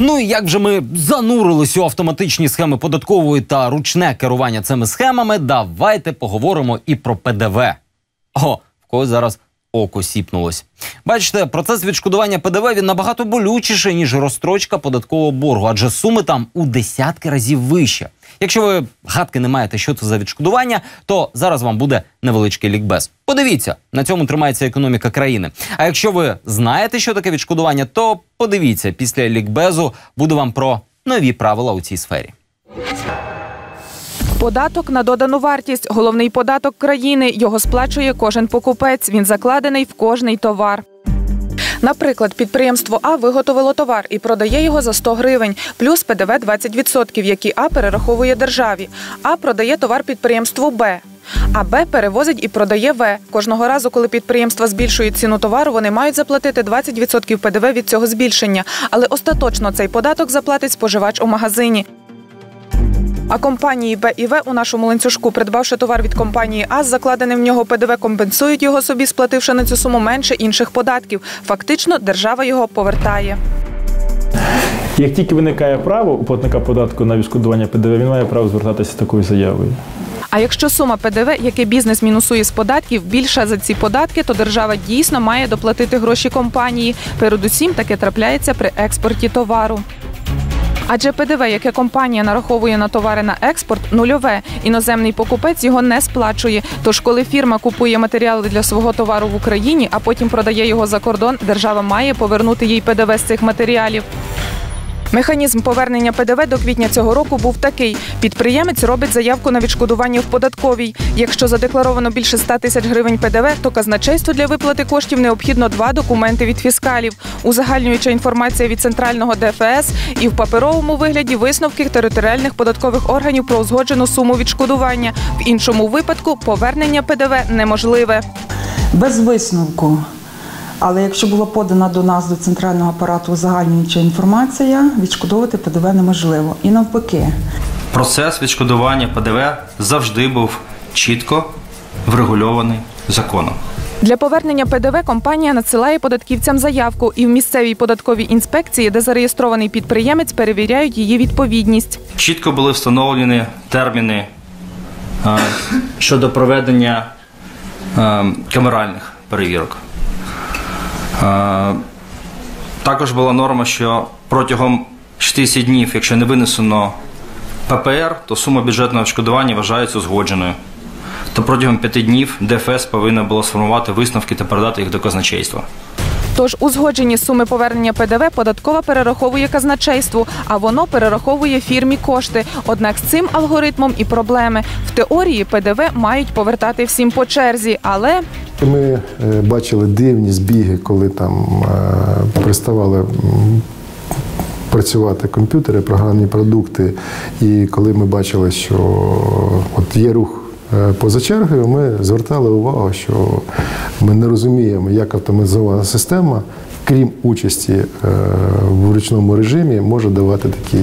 Ну і як вже ми занурились у автоматичні схеми податкової та ручне керування цими схемами, давайте поговоримо і про ПДВ. О, в когось зараз око сіпнулось. Бачите, процес відшкодування ПДВ він набагато болючіший, ніж розстрочка податкового боргу, адже суми там у десятки разів вище. Якщо ви гадки не маєте, що це за відшкодування, то зараз вам буде невеличкий лікбез. Подивіться, на цьому тримається економіка країни. А якщо ви знаєте, що таке відшкодування, то подивіться, після лікбезу буде вам про нові правила у цій сфері. Податок на додану вартість головний податок країни. Його сплачує кожен покупець. Він закладений в кожний товар. Наприклад, підприємство А виготовило товар і продає його за 100 гривень, плюс ПДВ 20%, які А перераховує державі. А продає товар підприємству Б. А Б перевозить і продає В. Кожного разу, коли підприємства збільшують ціну товару, вони мають заплатити 20% ПДВ від цього збільшення. Але остаточно цей податок заплатить споживач у магазині. А компанії Б і В у нашому ланцюжку, придбавши товар від компанії А з закладеним в нього ПДВ, компенсують його собі, сплативши на цю суму менше інших податків. Фактично, держава його повертає. Як тільки виникає право у платника податку на відшкодування ПДВ, він має право звертатися з такою заявою. А якщо сума ПДВ, яке бізнес мінусує з податків, більша за ці податки, то держава дійсно має доплатити гроші компанії. Передусім таке трапляється при експорті товару. Адже ПДВ, яке компанія нараховує на товари на експорт, нульове. Іноземний покупець його не сплачує. Тож, коли фірма купує матеріали для свого товару в Україні, а потім продає його за кордон, держава має повернути їй ПДВ з цих матеріалів. Механізм повернення ПДВ до квітня цього року був такий: підприємець робить заявку на відшкодування в податковій. Якщо задекларовано більше 100 тисяч гривень ПДВ, то казначейству для виплати коштів необхідно два документи від фіскалів, узагальнююча інформація від центрального ДФС і в паперовому вигляді висновки територіальних податкових органів про узгоджену суму відшкодування. В іншому випадку повернення ПДВ неможливе. без висновку. Але якщо була подана до нас до центрального апарату узагальнююча інформація, відшкодовувати ПДВ неможливо. І навпаки, Процес відшкодування ПДВ завжди був чітко врегульований законом. Для повернення ПДВ компанія надсилає податківцям заявку, і в місцевій податковій інспекції, де зареєстрований підприємець, перевіряють її відповідність. Чітко були встановлені терміни е, щодо проведення е, камеральних перевірок. Е, Також була норма, що протягом 60 днів, якщо не винесено ППР, то сума бюджетного відшкодування вважається узгодженою. То протягом 5 днів ДФС повинна була сформувати висновки та передати їх до казначейства. Тож узгоджені суми повернення ПДВ податкова перераховує казначейству, а воно перераховує фірмі кошти. Однак з цим алгоритмом і проблеми. В теорії ПДВ мають повертати всім по черзі, але Ми е, бачили дивні збіги, коли там е, переставали працювати комп'ютери, програмні продукти. І коли ми бачили, що от є рух е, поза чергою, ми звертали увагу, що ми не розуміємо, як автоматизована система, крім участі в ручному режимі, може давати такі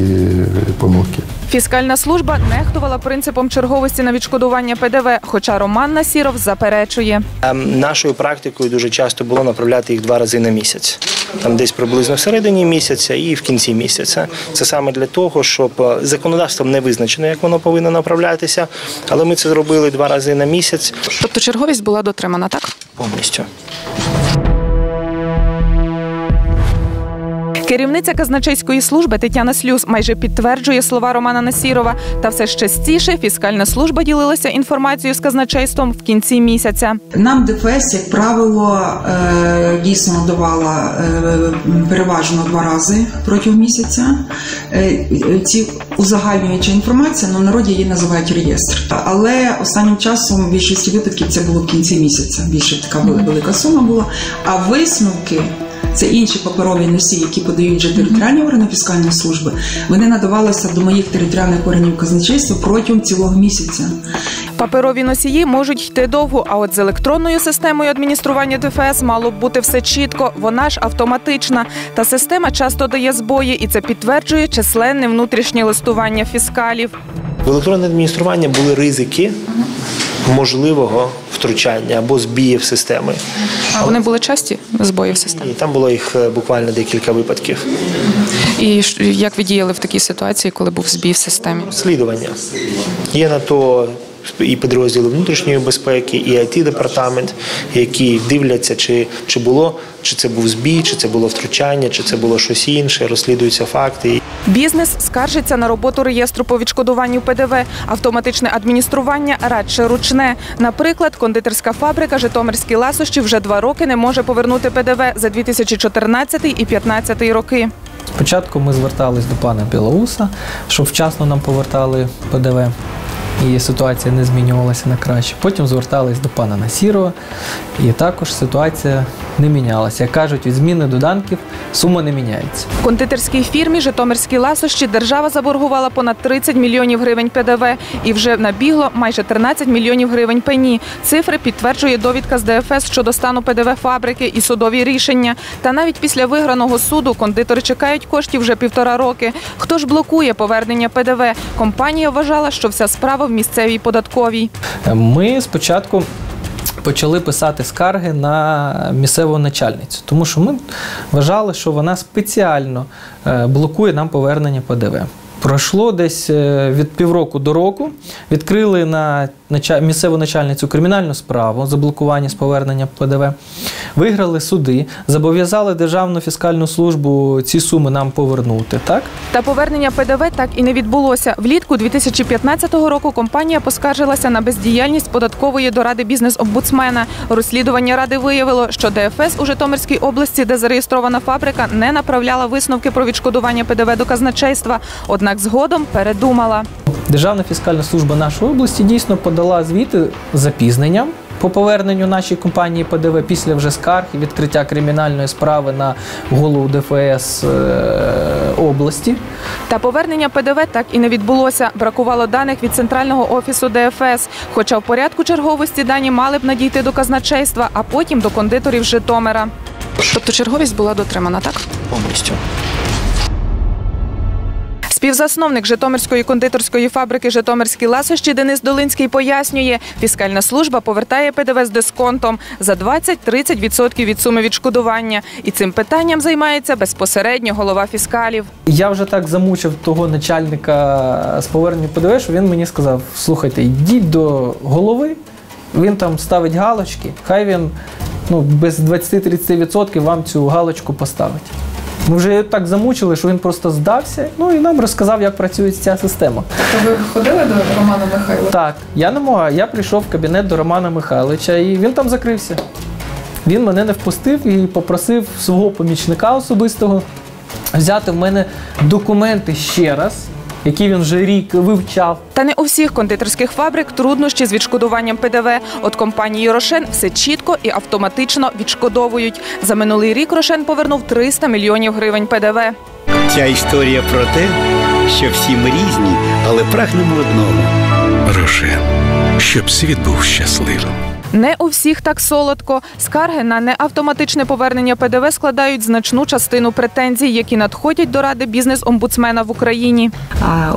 помилки. Фіскальна служба нехтувала принципом черговості на відшкодування ПДВ. Хоча Роман Насіров заперечує. Ем, Нашою практикою дуже часто було направляти їх два рази на місяць. Там десь приблизно в середині місяця і в кінці місяця. Це саме для того, щоб е, законодавством не визначено, як воно повинно направлятися. Але ми це зробили два рази на місяць Тобто черговість була дотримана, так? повністю. Керівниця казначейської служби Тетяна Слюс майже підтверджує слова Романа Насірова. Та все ж частіше фіскальна служба ділилася інформацією з казначейством в кінці місяця. Нам ДФС, як правило, е, дійсно давала е, переважно два рази протягом місяця. Е, Ці узагальнююча інформація, ну народі її називають реєстр. Але останнім часом в більшості випадків це було в кінці місяця. Більше така вели- велика сума була. А висновки. Це інші паперові носії, які подають вже територіальні органи фіскальної служби. Вони надавалися до моїх територіальних органів казначейства протягом цілого місяця. Паперові носії можуть йти довго, а от з електронною системою адміністрування ДФС мало б бути все чітко. Вона ж автоматична. Та система часто дає збої, і це підтверджує численне внутрішнє листування фіскалів. В електронне адміністрування були ризики можливого втручання або збії в системи. А вони були часті збої в системі? Там було їх е, буквально декілька випадків. І як ви діяли в такій ситуації, коли був збій в системі? Слідування. Є на то і підрозділи внутрішньої безпеки, і it департамент, які дивляться, чи, чи було, чи це був збій, чи це було втручання, чи це було щось інше, розслідуються факти. Бізнес скаржиться на роботу реєстру по відшкодуванню ПДВ, автоматичне адміністрування радше ручне. Наприклад, кондитерська фабрика Житомирські ласощі вже два роки не може повернути ПДВ за 2014 і 2015 роки. Спочатку ми звертались до пана Білоуса, щоб вчасно нам повертали ПДВ. І ситуація не змінювалася на краще. Потім звертались до пана Насірова, і також ситуація не мінялася. Як кажуть, від зміни доданків сума не міняється. Кондитерській фірмі Житомирські ласощі держава заборгувала понад 30 мільйонів гривень ПДВ і вже набігло майже 13 мільйонів гривень пені. Цифри підтверджує довідка з ДФС щодо стану ПДВ фабрики і судові рішення. Та навіть після виграного суду кондитери чекають коштів вже півтора роки. Хто ж блокує повернення ПДВ? Компанія вважала, що вся справа в місцевій податковій. Ми спочатку почали писати скарги на місцеву начальницю, тому що ми вважали, що вона спеціально е, блокує нам повернення ПДВ. Пройшло десь е, від півроку до року. Відкрили на місцеву начальницю кримінальну справу за блокування з повернення ПДВ. Виграли суди, зобов'язали Державну фіскальну службу ці суми нам повернути. Так? Та повернення ПДВ так і не відбулося. Влітку 2015 року компанія поскаржилася на бездіяльність податкової до ради бізнес-омбудсмена. Розслідування ради виявило, що ДФС у Житомирській області, де зареєстрована фабрика, не направляла висновки про відшкодування ПДВ до казначейства. Однак згодом передумала. Державна фіскальна служба нашої області дійсно подала звіти з запізненням по поверненню нашій компанії ПДВ після вже скарг і відкриття кримінальної справи на голову ДФС е, області. Та повернення ПДВ так і не відбулося. Бракувало даних від центрального офісу ДФС. Хоча в порядку черговості дані мали б надійти до казначейства, а потім до кондиторів Житомира. Тобто черговість була дотримана, так? Повністю. Співзасновник Житомирської кондитерської фабрики Житомирські ласощі Денис Долинський пояснює, фіскальна служба повертає ПДВ з дисконтом за 20-30% від суми відшкодування. І цим питанням займається безпосередньо голова фіскалів. Я вже так замучив того начальника з поверненням ПДВ, що він мені сказав: слухайте, йдіть до голови, він там ставить галочки, хай він ну, без 20-30% вам цю галочку поставить. Ми вже так замучили, що він просто здався, ну і нам розказав, як працює ця система. То ви ходили до Романа Михайловича? Так, я не мог. Я прийшов в кабінет до Романа Михайловича, і він там закрився. Він мене не впустив і попросив свого помічника особистого взяти в мене документи ще раз, які він вже рік вивчав. Та не у всіх кондитерських фабрик труднощі з відшкодуванням ПДВ. От компанії Рошен все чітко і автоматично відшкодовують. За минулий рік Рошен повернув 300 мільйонів гривень ПДВ. Ця історія про те, що всі ми різні, але прагнемо одного. Рошен, щоб світ був щасливим. Не у всіх так солодко. Скарги на неавтоматичне повернення ПДВ складають значну частину претензій, які надходять до ради бізнес-омбудсмена в Україні.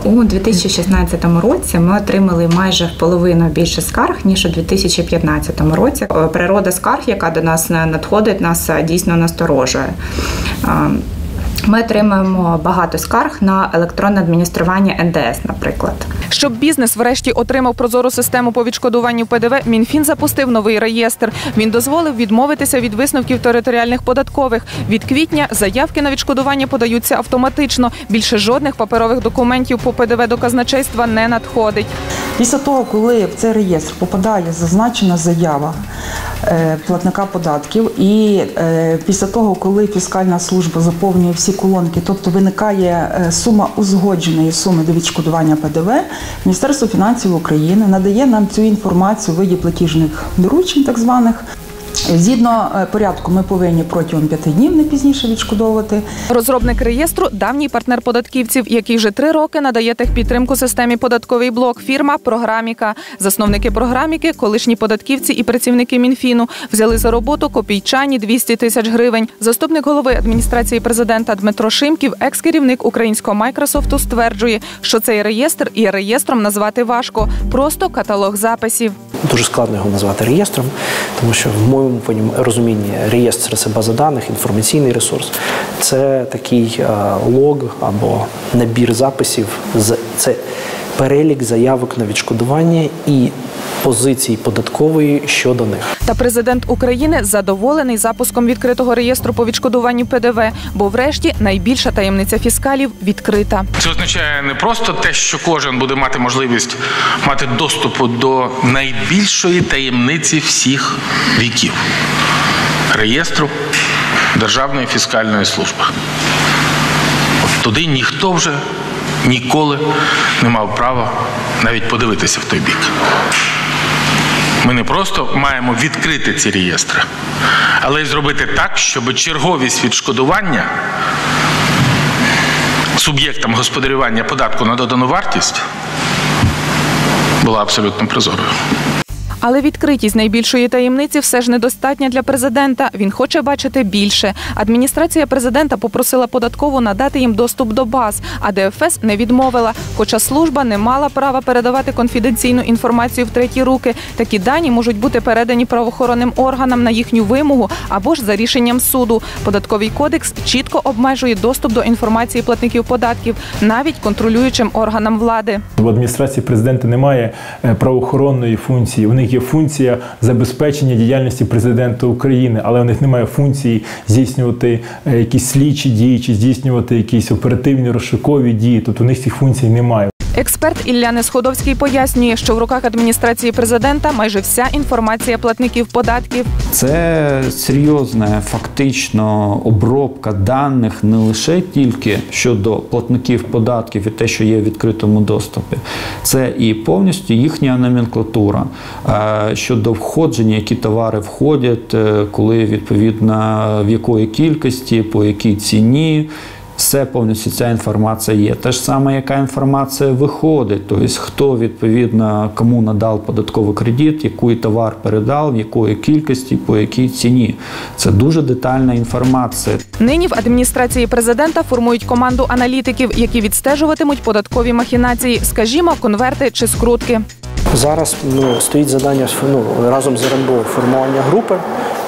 У 2016 році ми отримали майже в половину більше скарг ніж у 2015 році. Е, Природа скарг, яка до нас не надходить, нас е, дійсно насторожує. Ми отримуємо багато скарг на електронне адміністрування НДС, наприклад. Щоб бізнес врешті отримав прозору систему по відшкодуванню ПДВ, Мінфін запустив новий реєстр. Він дозволив відмовитися від висновків територіальних податкових. Від квітня заявки на відшкодування подаються автоматично. Більше жодних паперових документів по ПДВ до казначейства не надходить. Після того, коли в цей реєстр попадає зазначена заява платника податків, і е, після того, коли фіскальна служба заповнює всі колонки, тобто виникає е, сума узгодженої суми до відшкодування ПДВ, Міністерство фінансів України надає нам цю інформацію в виді платіжних доручень, так званих. Згідно е, порядку, ми повинні протягом п'яти днів не пізніше відшкодовувати. Розробник реєстру давній партнер податківців, який вже три роки надає техпідтримку системі податковий блок. Фірма Програміка. Засновники програміки, колишні податківці і працівники Мінфіну, взяли за роботу копійчані 200 тисяч гривень. Заступник голови адміністрації президента Дмитро Шимків, екс-керівник українського Майкрософту, стверджує, що цей реєстр є реєстром назвати важко, просто каталог записів. Дуже складно його назвати реєстром, тому що в моєму понім- розумінні реєстр це база даних, інформаційний ресурс. Це такий е, лог або набір записів. Це перелік заявок на відшкодування і позицій податкової щодо них. Та президент України задоволений запуском відкритого реєстру по відшкодуванню ПДВ, бо врешті найбільша таємниця фіскалів відкрита. Це означає не просто те, що кожен буде мати можливість мати доступу до найбільшої таємниці всіх віків реєстру Державної фіскальної служби. Туди ніхто вже ніколи не мав права навіть подивитися в той бік. Ми не просто маємо відкрити ці реєстри, але й зробити так, щоб черговість відшкодування суб'єктам господарювання податку на додану вартість була абсолютно прозорою. Але відкритість найбільшої таємниці все ж недостатня для президента. Він хоче бачити більше. Адміністрація президента попросила податкову надати їм доступ до баз, а ДФС не відмовила. Хоча служба не мала права передавати конфіденційну інформацію в треті руки. Такі дані можуть бути передані правоохоронним органам на їхню вимогу або ж за рішенням суду. Податковий кодекс чітко обмежує доступ до інформації платників податків, навіть контролюючим органам влади. В адміністрації президента немає е, правоохоронної функції. У них є функція забезпечення діяльності президента України, але у них немає функції здійснювати е, якісь слідчі дії чи здійснювати якісь оперативні розшукові дії. Тобто у них цих функцій немає. Експерт Ілля Несходовський пояснює, що в руках адміністрації президента майже вся інформація платників податків. Це серйозна фактично обробка даних не лише тільки щодо платників податків і те, що є в відкритому доступі, це і повністю їхня номенклатура е, щодо входження, які товари входять, е, коли відповідно в якої кількості, по якій ціні. Все повністю ця інформація є. Те ж саме, яка інформація виходить, тобто хто відповідно кому надав податковий кредит, який товар передав, в якої кількості, по якій ціні. Це дуже детальна інформація. Нині в адміністрації президента формують команду аналітиків, які відстежуватимуть податкові махінації, скажімо, конверти чи скрутки. Зараз ну, стоїть завдання ну, разом з РНБО формування групи,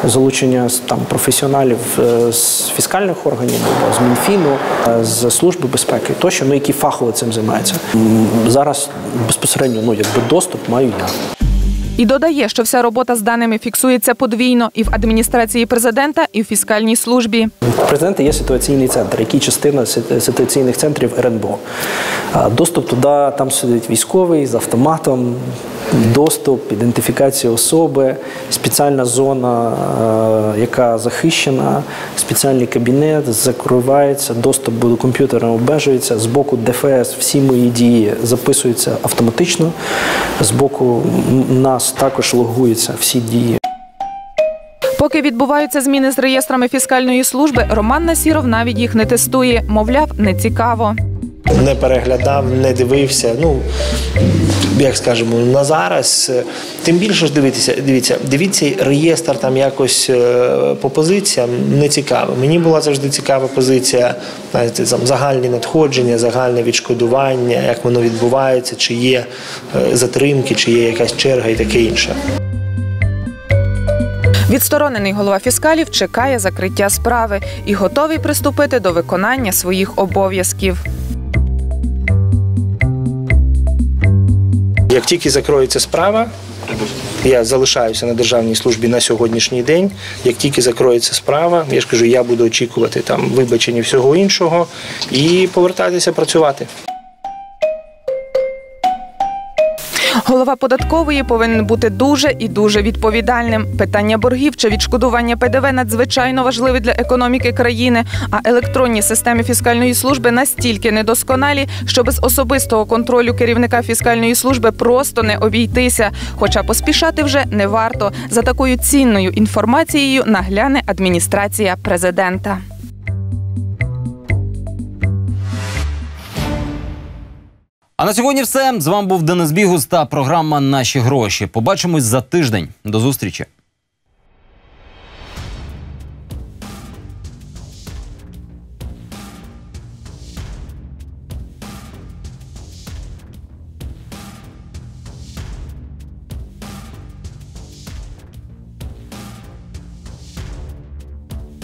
залучення там професіоналів е, з фіскальних органів, або з Мінфіну, е, з служби безпеки, тощо, ну які фахово цим займаються. Зараз безпосередньо ну якби доступ маю я. І додає, що вся робота з даними фіксується подвійно і в адміністрації президента, і в фіскальній службі. У президента є ситуаційний центр, який частина ситуаційних центрів РНБО. Доступ туди, там сидить військовий з автоматом, доступ, ідентифікація особи, спеціальна зона, яка захищена, спеціальний кабінет, закривається, доступ до комп'ютера обмежується. З боку ДФС всі мої дії записуються автоматично. З боку м, нас також логуються всі дії. Поки відбуваються зміни з реєстрами фіскальної служби, Роман Насіров навіть їх не тестує. Мовляв, не цікаво. Не переглядав, не дивився. Ну як скажемо, на зараз. е, Тим більше ж дивитися, дивіться, дивіться реєстр там якось е, по позиціям не цікаво. Мені була завжди цікава позиція, знаєте, там загальні надходження, загальне відшкодування, як воно відбувається, чи є е, затримки, чи є якась черга і таке інше. Відсторонений голова фіскалів чекає закриття справи і готовий приступити до виконання своїх обов'язків. Як тільки закроється справа, я залишаюся на державній службі на сьогоднішній день. Як тільки закроється справа, я ж кажу, я буду очікувати там вибачення всього іншого і повертатися працювати. Голова податкової повинен бути дуже і дуже відповідальним. Питання боргів чи відшкодування ПДВ надзвичайно важливе для економіки країни. А електронні системи фіскальної служби настільки недосконалі, що без особистого контролю керівника фіскальної служби просто не обійтися. Хоча поспішати вже не варто. За такою цінною інформацією нагляне адміністрація президента. На сьогодні все. З вами був Денис Бігус та програма Наші гроші. Побачимось за тиждень. До зустрічі.